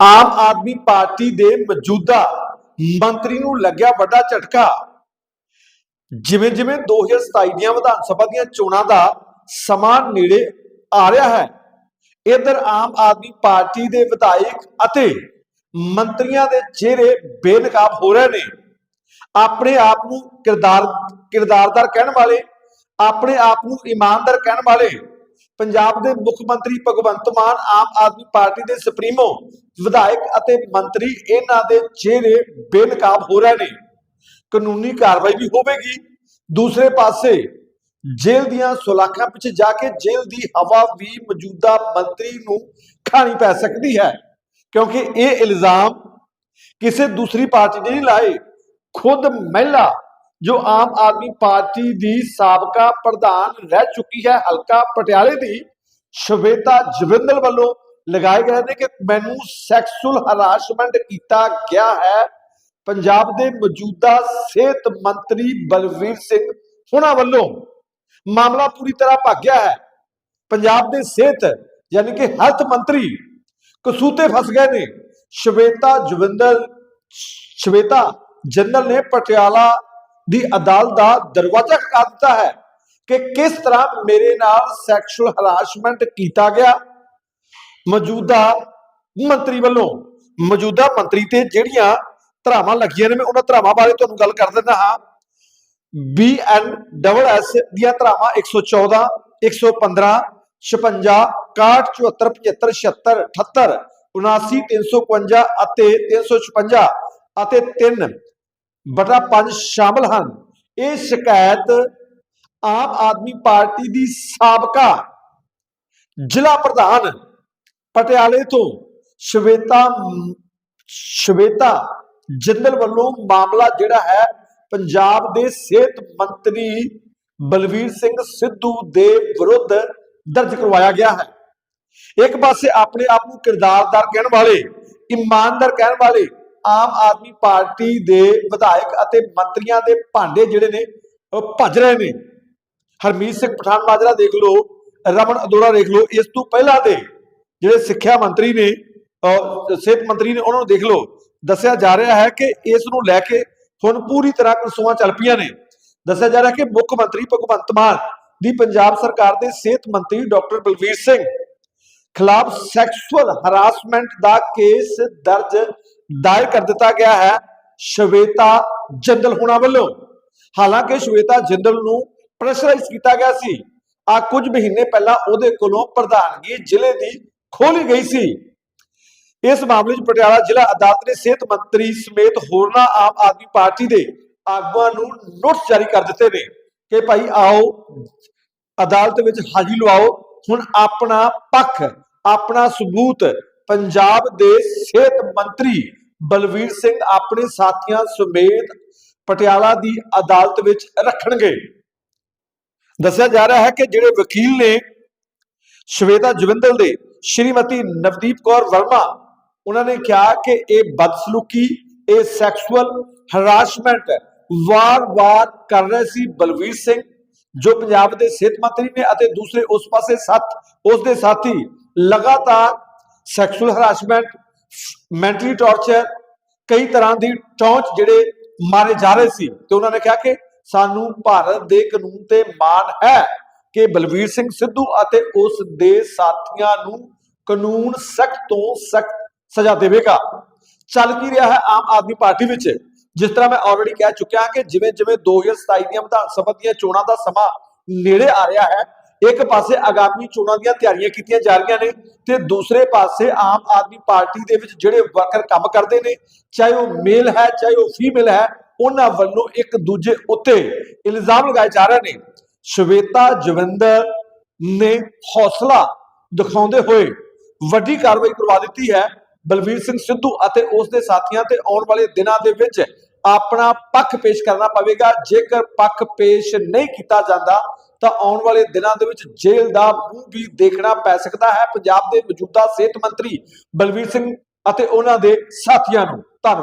ਆਮ Aadmi party ਦੇ ਮੌਜੂਦਾ ਮੰਤਰੀ ਨੂੰ ਲੱਗਿਆ ਵੱਡਾ ਝਟਕਾ। ਜਿਵੇਂ ਜਿਵੇਂ 2027 ਦੀਆਂ ਵਿਧਾਨ ਸਭਾ ਦੀਆਂ ਚੋਣਾਂ ਦਾ ਸਮਾਂ ਨੇੜੇ ਆ ਰਿਹਾ ਹੈ, ਇਧਰ ਆਮ ਆਦਮੀ ਪਾਰਟੀ ਦੇ ਵਿਧਾਇਕ ਅਤੇ ਮੰਤਰੀਆਂ ਦੇ ਚਿਹਰੇ ਬੇਨਕਾਬ ਹੋ ਰਹੇ ਨੇ। ਆਪਣੇ ਆਪ ਨੂੰ ਕਿਰਦਾਰ ਕਿਰਦਾਰਦਾਰ ਕਹਿਣ ਵਾਲੇ, ਆਪਣੇ ਆਪ ਨੂੰ ਇਮਾਨਦਾਰ ਕਹਿਣ ਵਾਲੇ ਪੰਜਾਬ ਦੇ ਮੁੱਖ ਮੰਤਰੀ ਭਗਵੰਤ ਮਾਨ, ਆਮ ਆਦਮੀ ਪਾਰਟੀ ਦੇ ਸੁਪਰੀਮੋ ਵਿਧਾਇਕ ਅਤੇ ਮੰਤਰੀ ਇਹਨਾਂ ਦੇ ਚਿਹਰੇ ਬੇਨਕਾਬ ਹੋ ਰਹੇ ਨੇ। ਕਾਨੂੰਨੀ ਕਾਰਵਾਈ ਵੀ ਹੋਵੇਗੀ। ਦੂਸਰੇ ਪਾਸੇ, ਜੇਲ੍ਹ ਦੀਆਂ ਸੁਲਾਖਾਂ ਪਿੱਛੇ ਜਾ ਕੇ ਜੇਲ੍ਹ ਦੀ ਹਵਾ ਵੀ ਮੌਜੂਦਾ ਮੰਤਰੀ ਨੂੰ ਖਾਣੀ ਪੈ ਸਕਦੀ ਹੈ, ਕਿਉਂਕਿ ਇਹ ਇਲਜ਼ਾਮ ਕਿਸੇ ਦੂਸਰੀ ਪਾਰਟੀ ਨੇ ਨਹੀਂ ਲਾਏ। ਖੁਦ ਮਹਿਲਾ ਜੋ ਆਮ ਆਦਮੀ ਪਾਰਟੀ ਦੀ ਸਾਬਕਾ ਪ੍ਰਧਾਨ ਰਹਿ ਚੁੱਕੀ ਹੈ, ਹਲਕਾ ਪਟਿਆਲੇ ਦੀ, ਸ਼ਵੇਤਾ ਜਵਿੰਦਰ ਵੱਲੋਂ ਲਗਾਏ ਗਏ ਨੇ ਕਿ ਮੈਨੂੰ ਸੈਕਸੁਅਲ ਹਰਾਸਮੈਂਟ ਕੀਤਾ ਗਿਆ ਹੈ। ਪੰਜਾਬ ਦੇ ਮੌਜੂਦਾ ਸਿਹਤ ਮੰਤਰੀ ਬਲਵੀਰ ਸਿੰਘ ਹੁਣਾਂ ਵੱਲੋਂ ਮਾਮਲਾ ਪੂਰੀ ਤਰ੍ਹਾਂ ਭਾਗਿਆ ਹੈ। ਪੰਜਾਬ ਦੇ ਸਿਹਤ ਯਾਨੀ ਕਿ ਹੈਲਥ ਮੰਤਰੀ ਕਸੂਤੇ ਫਸ ਗਏ ਨੇ। ਸ਼ਵੇਤਾ ਜਵਿੰਦਰ, ਸ਼ਵੇਤਾ ਜਨਰਲ ਨੇ ਪਟਿਆਲਾ ਦੀ ਅਦਾਲਤ ਦਾ ਦਰਵਾਜ਼ਾ ਖੜਕਾ ਦਿੱਤਾ ਹੈ ਕਿ ਕਿਸ ਤਰ੍ਹਾਂ ਮੇਰੇ ਨਾਲ ਸੈਕਸ਼ੂਅਲ ਹਰਾਸਮੈਂਟ ਕੀਤਾ ਗਿਆ। ਮੌਜੂਦਾ ਮੰਤਰੀ ਵੱਲੋਂ, ਮੌਜੂਦਾ ਮੰਤਰੀ ਤੇ ਜਿਹੜੀਆਂ ਧਰਾਵਾਂ ਲੱਗੀਆਂ ਨੇ, ਮੈਂ ਉਹਨਾਂ ਧਰਾਵਾਂ ਬਾਰੇ ਤੁਹਾਨੂੰ ਗੱਲ ਕਰ ਦਿੰਦਾ ਹਾਂ। ਬੀ ਡਬਲ ਐਸ ਦੀਆਂ ਧਰਾਵਾਂ 114 115 56 61 74 75 78 79 351 ਅਤੇ 356 ਅਤੇ 3 ਬਟਾ 5 ਸ਼ਾਮਲ ਹਨ। ਇਹ ਸ਼ਿਕਾਇਤ ਆਮ ਆਦਮੀ ਪਾਰਟੀ ਦੀ ਸਾਬਕਾ ਜ਼ਿਲ੍ਹਾ ਪ੍ਰਧਾਨ ਪਟਿਆਲੇ ਤੋਂ ਸ਼ਵੇਤਾ ਸ਼ਵੇਤਾ ਜਿੰਦਲ ਵੱਲੋਂ ਮਾਮਲਾ ਜਿਹੜਾ ਹੈ ਪੰਜਾਬ ਦੇ ਸਿਹਤ ਮੰਤਰੀ ਬਲਵੀਰ ਸਿੰਘ ਸਿੱਧੂ ਦੇ ਵਿਰੁੱਧ ਦਰਜ ਕਰਵਾਇਆ ਗਿਆ ਹੈ। ਇੱਕ ਪਾਸੇ ਆਪਣੇ ਆਪ ਨੂੰ ਕਿਰਦਾਰਦਾਰ ਕਹਿਣ ਵਾਲੇ, ਇਮਾਨਦਾਰ ਕਹਿਣ ਵਾਲੇ ਆਮ ਆਦਮੀ ਪਾਰਟੀ ਦੇ ਵਿਧਾਇਕ ਅਤੇ ਮੰਤਰੀਆਂ ਦੇ ਭਾਂਡੇ ਜਿਹੜੇ ਨੇ ਭੱਜ ਰਹੇ ਨੇ। ਹਰਮੀਤ ਸਿੰਘ ਪਠਾਨ ਮਾਜਰਾ ਦੇਖ ਲਓ, ਰਮਨ ਅਦੋੜਾ ਦੇਖ ਲਓ, ਇਸ ਤੋਂ ਪਹਿਲਾਂ ਦੇ ਜਿਹੜੇ ਸਿੱਖਿਆ ਮੰਤਰੀ ਨੇ, ਅਹ ਸਿਹਤ ਮੰਤਰੀ ਨੇ, ਉਹਨਾਂ ਨੂੰ ਦੇਖ ਲਓ, ਦੱਸਿਆ ਜਾ ਰਿਹਾ ਹੈ ਕਿ ਇਸ ਨੂੰ ਲੈ ਕੇ ਹੁਣ ਪੂਰੀ ਤਰ੍ਹਾਂ ਕਨਸੂਆਂ ਚੱਲ ਪਈਆਂ ਨੇ। ਦੱਸਿਆ ਜਾ ਰਿਹਾ ਕਿ ਮੁੱਖ ਮੰਤਰੀ ਭਗਵੰਤ ਮਾਨ ਦੀ ਪੰਜਾਬ ਸਰਕਾਰ ਦੇ ਸਿਹਤ ਮੰਤਰੀ ਡਾਕਟਰ ਬਲਵੀਰ ਸਿੰਘ ਖਿਲਾਫ ਸੈਕਸੁਅਲ ਹਰਾਸਮੈਂਟ ਦਾ ਕੇਸ ਦਰਜ, ਦਾਇਰ ਕਰ ਦਿੱਤਾ ਗਿਆ ਹੈ ਸ਼ਵੇਤਾ ਜੰਦਲ ਹੁਣਾ ਵੱਲੋਂ। ਹਾਲਾਂਕਿ ਸ਼ਵੇਤਾ ਜੰਦਲ ਨੂੰ ਪ੍ਰੈਸ਼ਰਾਈਜ਼ ਕੀਤਾ ਗਿਆ ਸੀ। ਆ ਕੁਝ ਮਹੀਨੇ ਪਹਿਲਾਂ ਉਹਦੇ ਕੋਲੋਂ ਪ੍ਰਧਾਨਗੀ ਜ਼ਿਲ੍ਹੇ ਦੀ ਖੋਲੀ ਗਈ ਸੀ। ਇਸ ਮਾਮਲੇ 'ਚ ਪਟਿਆਲਾ ਜ਼ਿਲ੍ਹਾ ਅਦਾਲਤ ਨੇ ਸਿਹਤ ਮੰਤਰੀ ਸਮੇਤ ਹੋਰਨਾਂ ਆਮ ਆਦਮੀ ਪਾਰਟੀ ਦੇ ਆਗੂਆਂ ਨੂੰ ਨੋਟਿਸ ਜਾਰੀ ਕਰ ਦਿੱਤੇ ਨੇ ਕਿ ਭਾਈ ਆਓ, ਅਦਾਲਤ ਵਿੱਚ ਹਾਜ਼ਰੀ ਲਵਾਓ, ਹੁਣ ਆਪਣਾ ਪੱਖ ਆਪਣਾ ਸਬੂਤ ਪੰਜਾਬ ਦੇ ਸਿਹਤ ਮੰਤਰੀ ਬਲਵੀਰ ਸਿੰਘ ਆਪਣੇ ਸਾਥੀਆਂ ਸਮੇਤ ਪਟਿਆਲਾ ਦੀ ਅਦਾਲਤ ਵਿੱਚ ਰੱਖਣਗੇ। ਦੱਸਿਆ ਜਾ ਰਿਹਾ ਹੈ ਕਿ ਜਿਹੜੇ ਵਕੀਲ ਨੇ ਸ਼ਵੇਤਾ ਜਵਿੰਦਲ ਦੇ, ਸ਼੍ਰੀਮਤੀ ਨਵਦੀਪ ਕੌਰ ਵਰਮਾ, ਉਹਨਾਂ ਨੇ ਕਿਹਾ ਕਿ ਇਹ ਬਦਸਲੂਕੀ, ਇਹ ਸੈਕਸੁਅਲ ਹਰਾਸਮੈਂਟ ਵਾਰ-ਵਾਰ ਕਰ ਰਹੇ ਸੀ ਬਲਵੀਰ ਸਿੰਘ, ਜੋ ਪੰਜਾਬ ਦੇ ਸਿਹਤ ਮੰਤਰੀ ਨੇ ਅਤੇ ਦੂਸਰੇ ਉਸ ਪਾਸੇ ਸੱਤ ਉਸ ਦੇ ਸਾਥੀ ਲਗਾਤਾਰ ਸੈਕਸੁਅਲ ਹਰਾਸਮੈਂਟ ਮੈਂਟਲੀ ਟਾਰਚਰ ਕਈ ਤਰ੍ਹਾਂ ਦੀ ਟੌਂਚ ਜਿਹੜੇ ਮਾਰੇ ਜਾ ਰਹੇ ਸੀ ਤੇ ਉਹਨਾਂ ਨੇ ਕਿਹਾ ਕਿ ਸਾਨੂੰ ਭਾਰਤ ਦੇ ਕਾਨੂੰਨ ਤੇ ਮਾਣ ਹੈ ਕਿ ਬਲਵੀਰ ਸਿੰਘ ਸਿੱਧੂ ਅਤੇ ਉਸ ਦੇ ਸਾਥੀਆਂ ਨੂੰ ਕਾਨੂੰਨ ਸਖਤ ਤੋਂ ਸਖਤ ਸਜ਼ਾ ਦੇਵੇਗਾ। ਚੱਲ ਕੀ ਰਿਹਾ ਹੈ ਆਮ ਆਦਮੀ ਪਾਰਟੀ ਵਿੱਚ? ਜਿਸ ਤਰ੍ਹਾਂ ਮੈਂ ਆਲਰੇਡੀ ਕਹਿ ਚੁੱਕਿਆ ਕਿ ਜਿਵੇਂ ਜਿਵੇਂ 2027 ਦੀਆਂ ਵਿਧਾਨ ਸਭਾ ਦੀਆਂ ਚੋਣਾਂ ਦਾ ਸਮਾਂ ਨੇੜੇ ਆ ਰਿਹਾ ਹੈ ਇੱਕ ਪਾਸੇ ਆਗਾਮੀ ਚੋਣਾਂ ਦੀਆਂ ਤਿਆਰੀਆਂ ਕੀਤੀਆਂ ਜਾ ਰਹੀਆਂ ਨੇ ਤੇ ਦੂਸਰੇ ਪਾਸੇ ਆਮ ਆਦਮੀ ਪਾਰਟੀ ਦੇ ਵਿੱਚ ਜਿਹੜੇ ਵਰਕਰ ਕੰਮ ਕਰਦੇ ਨੇ, ਚਾਹੇ ਉਹ ਮੇਲ ਹੈ, ਚਾਹੇ ਉਹ ਫੀਮੇਲ ਹੈ, ਉਹਨਾਂ ਵੱਲੋਂ ਇੱਕ ਦੂਜੇ ਉੱਤੇ ਇਲਜ਼ਾਮ ਲਗਾਏ ਜਾ ਰਹੇ ਨੇ। ਸ਼ਵੇਤਾ ਜਵਿੰਦਰ ਨੇ ਹੌਸਲਾ ਦਿਖਾਉਂਦੇ ਹੋਏ ਵੱਡੀ ਕਾਰਵਾਈ ਕਰਵਾ ਦਿੱਤੀ ਹੈ। ਬਲਵੀਰ ਸਿੰਘ ਸਿੱਧੂ ਅਤੇ ਉਸ ਦੇ ਸਾਥੀਆਂ ਤੇ ਆਉਣ ਵਾਲੇ ਦਿਨਾਂ ਦੇ ਵਿੱਚ ਆਪਣਾ ਪੱਖ ਪੇਸ਼ ਕਰਨਾ ਪਵੇਗਾ। ਜੇਕਰ ਪੱਖ ਪੇਸ਼ ਨਹੀਂ ਕੀਤਾ ਜਾਂਦਾ ਤਾਂ ਆਉਣ ਵਾਲੇ ਦਿਨਾਂ ਦੇ ਵਿੱਚ ਜੇਲ੍ਹ ਦਾ ਮੂੰਹ ਵੀ ਦੇਖਣਾ ਪੈ ਸਕਦਾ ਹੈ। ਪੰਜਾਬ ਦੇ ਮੌਜੂਦਾ ਸਿਹਤ ਮੰਤਰੀ ਬਲਵੀਰ ਸਿੰਘ ਅਤੇ ਉਹਨਾਂ ਦੇ ਸਾਥੀਆਂ ਨੂੰ ਧੰਨਵਾਦ।